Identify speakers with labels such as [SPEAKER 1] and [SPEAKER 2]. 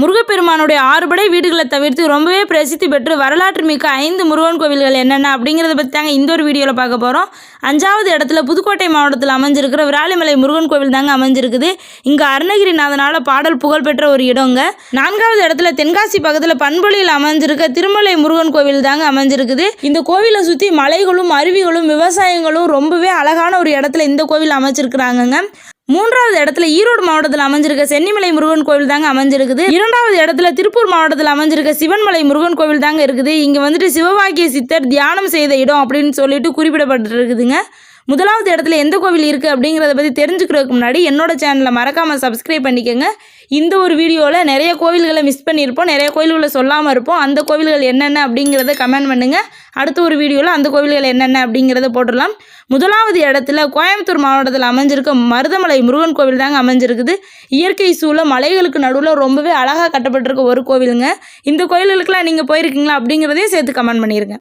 [SPEAKER 1] முருகப்பெருமானுடைய ஆறுபடை வீடுகளை தவிர்த்து ரொம்பவே பிரசித்தி பெற்று வரலாற்று மிக்க ஐந்து முருகன் கோவில்கள் என்னென்ன அப்படிங்கிறத பற்றி தாங்க இந்த ஒரு வீடியோவில் பார்க்க போகிறோம் அஞ்சாவது இடத்துல புதுக்கோட்டை மாவட்டத்தில் அமைஞ்சிருக்கிற விராலிமலை முருகன் கோவில் தாங்க அமைஞ்சிருக்குது. இங்கே அருணகிரிநாதனால் பாடல் புகழ்பெற்ற ஒரு இடங்க. நான்காவது இடத்துல தென்காசி பக்கத்தில் பண்பொழியில் அமைஞ்சிருக்க திருமலை முருகன் கோவில் தாங்க அமைஞ்சிருக்குது. இந்த கோவிலை சுற்றி மலைகளும் அருவிகளும் விவசாயங்களும் ரொம்பவே அழகான ஒரு இடத்துல இந்த கோவில் அமைச்சிருக்கிறாங்கங்க. மூன்றாவது இடத்துல ஈரோடு மாவட்டத்தில் அமைஞ்சிருக்க சென்னிமலை முருகன் கோவில் தாங்க அமைஞ்சிருக்குது. இரண்டாவது இடத்துல திருப்பூர் மாவட்டத்தில் அமைஞ்சிருக்க சிவன்மலை முருகன் கோவில் தாங்க இருக்குது. இங்கே வந்துட்டு சிவபாக்கிய சித்தர் தியானம் செய்த இடம் அப்படின்னு சொல்லிட்டு குறிப்பிடப்பட்டிருக்குதுங்க. முதலாவது இடத்துல எந்த கோவில் இருக்குது அப்படிங்கிறத பற்றி தெரிஞ்சுக்கிறதுக்கு முன்னாடி என்னோட சேனலை மறக்காமல் சப்ஸ்கிரைப் பண்ணிக்கோங்க. இந்த ஒரு வீடியோவில் நிறைய கோவில்களை மிஸ் பண்ணியிருப்போம். நிறைய கோவில்களை சொல்லாமல் இருப்போம். அந்த கோவில்கள் என்னென்ன அப்படிங்கிறத கமெண்ட் பண்ணுங்கள் அடுத்த ஒரு வீடியோவில் அந்த கோவில்கள் என்னென்ன அப்படிங்கிறத போட்டுடலாம். முதலாவது இடத்துல கோயம்புத்தூர் மாவட்டத்தில் அமைஞ்சிருக்க மருதமலை முருகன் கோவில் தாங்க அமைஞ்சிருக்குது. இயற்கை சூழ மலைகளுக்கு நடுவில் ரொம்பவே அழகாக கட்டப்பட்டிருக்க ஒரு கோவிலுங்க. இந்த கோயில்களுக்கெல்லாம் நீங்கள் போயிருக்கீங்களா அப்படிங்கிறதையும் சேர்த்து கமெண்ட் பண்ணிடுங்க